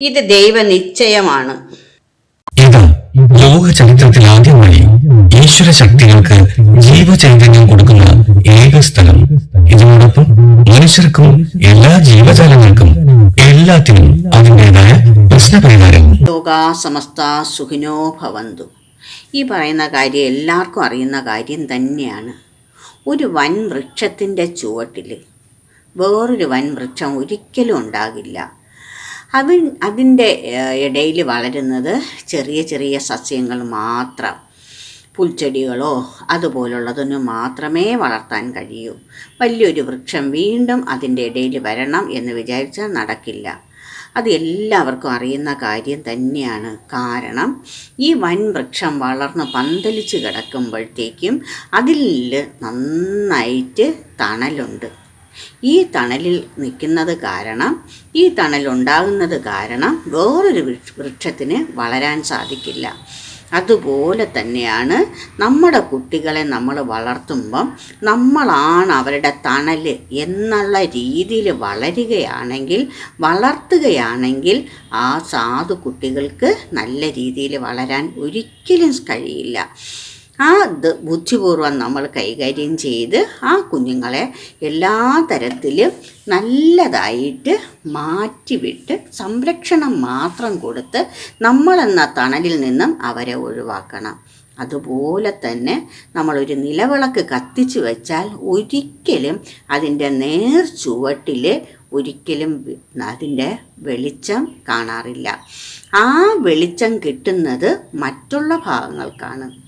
ഇത് ദൈവനിശ്ചയമാണ്. ഇത് ലോക ചരിത്രത്തിൽ ആദ്യമായി ഈശ്വര ശക്തികൾക്ക് ജീവചൈതന്യം കൊടുക്കുന്ന ഏക സ്ഥലം. ഇതിനോടൊപ്പം മനുഷ്യർക്കും എല്ലാ ജീവജാലങ്ങൾക്കും എല്ലാത്തിനും അതിന്റെതായ പ്രശ്നപരിഹാരവും. ലോകാ സമസ്ത സുഖിനോ ഭവന്തു. ഈ പറയുന്ന കാര്യം എല്ലാവർക്കും അറിയുന്ന കാര്യം തന്നെയാണ്. ഒരു വൻ വൃക്ഷത്തിന്റെ ചുവട്ടിൽ വേറൊരു വൻ വൃക്ഷം ഒരിക്കലും ഉണ്ടാകില്ല. അവൻ അതിന്റെ ഇടയിൽ വളരുന്നത് ചെറിയ ചെറിയ സസ്യങ്ങൾ മാത്രം. പുൽച്ചെടികളോ അതുപോലുള്ളതൊന്നും മാത്രമേ വളർത്താൻ കഴിയൂ. വലിയൊരു വൃക്ഷം വീണ്ടും അതിന്റെ ഇടയിൽ വരണം എന്ന് വിചാരിച്ചാൽ നടക്കില്ല. അത് എല്ലാവർക്കും അറിയുന്ന കാര്യം തന്നെയാണ്. കാരണം ഈ വൻ വൃക്ഷം വളർന്ന് പന്തലിച്ച് കിടക്കുമ്പോഴത്തേക്കും അതിൽ നന്നായിട്ട് തണലുണ്ട്. ഈ തണലിൽ നിൽക്കുന്നത് കാരണം ഈ തണലുണ്ടാകുന്നത് കാരണം വേറൊരു വൃക്ഷത്തിന് വളരാൻ സാധിക്കില്ല. അതുപോലെ തന്നെയാണ് നമ്മുടെ കുട്ടികളെ നമ്മൾ വളർത്തുമ്പം നമ്മളാണ് അവരുടെ തണൽ എന്നുള്ള രീതിയിൽ വളരുകയാണെങ്കിൽ വളർത്തുകയാണെങ്കിൽ ആ സാധു കുട്ടികൾക്ക് നല്ല രീതിയിൽ വളരാൻ ഒരിക്കലും കഴിയില്ല. ആ ഇത് ബുദ്ധിപൂർവം നമ്മൾ കൈകാര്യം ചെയ്ത് ആ കുഞ്ഞുങ്ങളെ എല്ലാ തരത്തിലും നല്ലതായിട്ട് മാറ്റിവിട്ട് സംരക്ഷണം മാത്രം കൊടുത്ത് നമ്മളെന്ന തണലിൽ നിന്നും അവരെ ഒഴിവാക്കണം. അതുപോലെ തന്നെ നമ്മളൊരു നിലവിളക്ക് കത്തിച്ചു വെച്ചാൽ ഒരിക്കലും അതിന്റെ നേർ ചുവട്ടിൽ ഒരിക്കലും അതിന്റെ വെളിച്ചം കാണാറില്ല. ആ വെളിച്ചം കിട്ടുന്നത് മറ്റുള്ള ഭാഗങ്ങൾക്കാണ്.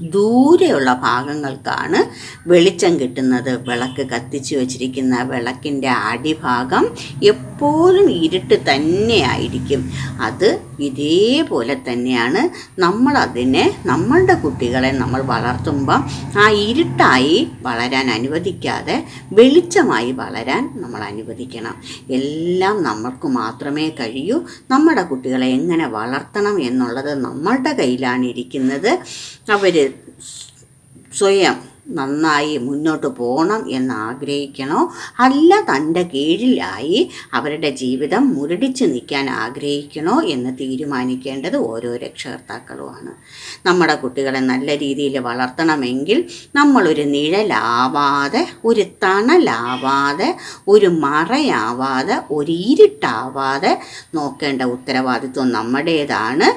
ദൂരെയുള്ള ഭാഗങ്ങൾക്കാണ് വെളിച്ചം കിട്ടുന്നത്. വിളക്ക് കത്തിച്ചു വച്ചിരിക്കുന്ന വിളക്കിന്റെ അടിഭാഗം എപ്പോഴും ഇരുട്ട് തന്നെയായിരിക്കും. അത് ഇതേപോലെ തന്നെയാണ് നമ്മൾ അതിനെ നമ്മളുടെ കുട്ടികളെ നമ്മൾ വളർത്തുമ്പോൾ ആ ഇരുട്ടായി വളരാൻ അനുവദിക്കാതെ വെളിച്ചമായി വളരാൻ നമ്മൾ അനുവദിക്കണം. എല്ലാം നമ്മൾക്ക് മാത്രമേ കഴിയൂ. നമ്മുടെ കുട്ടികളെ എങ്ങനെ വളർത്തണം എന്നുള്ളത് നമ്മളുടെ കയ്യിലാണ് ഇരിക്കുന്നത്. അവർ സ്വയം നന്നായി മുന്നോട്ട് പോകണം എന്ന് ആഗ്രഹിക്കണോ അല്ല തന്റെ കീഴിലായി അവരുടെ ജീവിതം മുരടിച്ച് നിൽക്കാൻ ആഗ്രഹിക്കണോ എന്ന് തീരുമാനിക്കേണ്ടത് ഓരോ രക്ഷകർത്താക്കളുമാണ്. നമ്മുടെ കുട്ടികളെ നല്ല രീതിയിൽ വളർത്തണമെങ്കിൽ നമ്മളൊരു നിഴലാവാതെ ഒരു തണലാവാതെ ഒരു മറയാവാതെ ഒരു ഇരുട്ടാവാതെ നോക്കേണ്ട ഉത്തരവാദിത്വം നമ്മുടേതാണ്.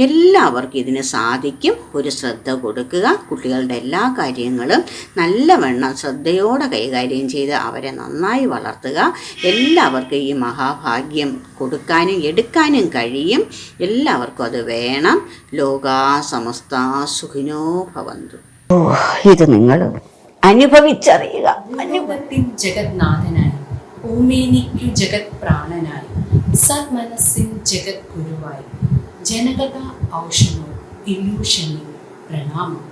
എല്ലാവർക്കും ഇതിന് സാധിക്കും. ഒരു ശ്രദ്ധ കൊടുക്കുക. കുട്ടികളുടെ എല്ലാ കാര്യങ്ങളും നല്ലവണ്ണം ശ്രദ്ധയോടെ കൈകാര്യം ചെയ്ത് അവരെ നന്നായി വളർത്തുക. എല്ലാവർക്കും ഈ മഹാഭാഗ്യം കൊടുക്കാനും എടുക്കാനും കഴിയും. എല്ലാവർക്കും അത് വേണം. ലോകാ സമസ്ത സുഖിനോ ഭവന്തു. ഓ ഇത് നിങ്ങൾ അനുഭവിച്ചറിയുക. ലോകത്തിൻ ജഗത്നാഥനായി ഭൂമേനിക്കു ജഗത് പ്രാണനായി സന്മനസ്സിൻ ജഗത് ഗുരുവായി ജനകഥ ഔഷധം ഇല്യൂഷനിൽ പ്രണാമം.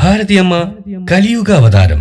Bharathiyamma Kaliyuga Avataram.